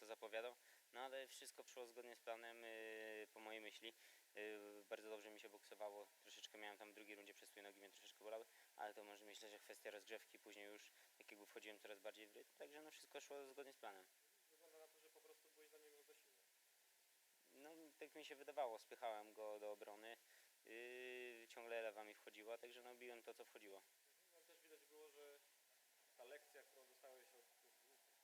co zapowiadał. No ale wszystko szło zgodnie z planem, yy, po mojej myśli. Yy, bardzo dobrze mi się boksowało. Troszeczkę miałem tam w drugiej rundzie przestój nogi, mnie troszeczkę bolały, ale to może myślę, że kwestia rozgrzewki. Później już jakby wchodziłem coraz bardziej w rytm, także no wszystko szło zgodnie z planem. Wygląda na to, że po prostu byłeś dla niego za silny. No tak mi się wydawało, spychałem go do obrony. Yy, ciągle lewa mi wchodziła, także no biłem to co wchodziło. No też widać było, że ta lekcja, którą dostałeś od,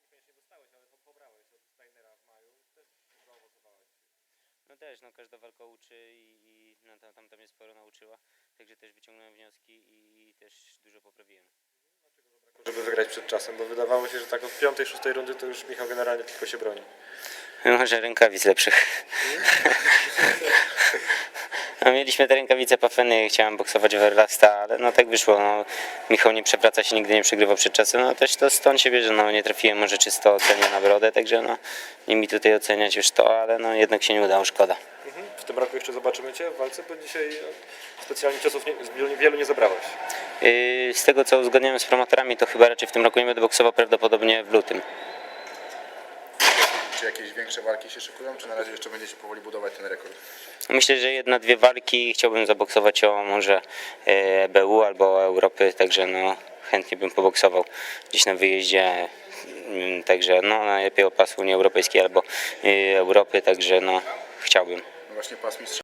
niekoniecznie dostałeś, ale po- pobrałeś od Steinera w maju, też zaowocowała ci. No też, no każda walka uczy i, i no, tam, tam, tam mnie sporo nauczyła, także też wyciągnąłem wnioski i też dużo poprawiłem. Żeby wygrać przed czasem, bo wydawało się, że tak od piątej, szóstej rundy to już Michał generalnie tylko się broni. Może rękawic lepszych. Mieliśmy te rękawice Pafeny, chciałem boksować Verlasta, ale no tak wyszło. No, Michał nie przewraca się, nigdy nie przegrywa przed czasem. No też to stąd się bierze, no nie trafiłem może czysto ocenię na brodę, także no nie mi tutaj oceniać już to, ale no jednak się nie udało, szkoda. Mhm. W tym roku jeszcze zobaczymy Cię w walce, bo dzisiaj no, specjalnie ciosów nie, wielu, nie zabrałeś. Yy, z tego co uzgadniałem z promotorami, to chyba raczej w tym roku nie będę boksował, prawdopodobnie w lutym. Czy jakieś większe walki się szykują, czy na razie jeszcze będziecie powoli budować ten rekord? Myślę, że jedna, dwie walki chciałbym zaboksować o może e, BU albo Europy, także no chętnie bym poboksował gdzieś na wyjeździe, mm, także no najlepiej o pas Unii Europejskiej albo e, Europy, także no chciałbym. No właśnie pas mistrza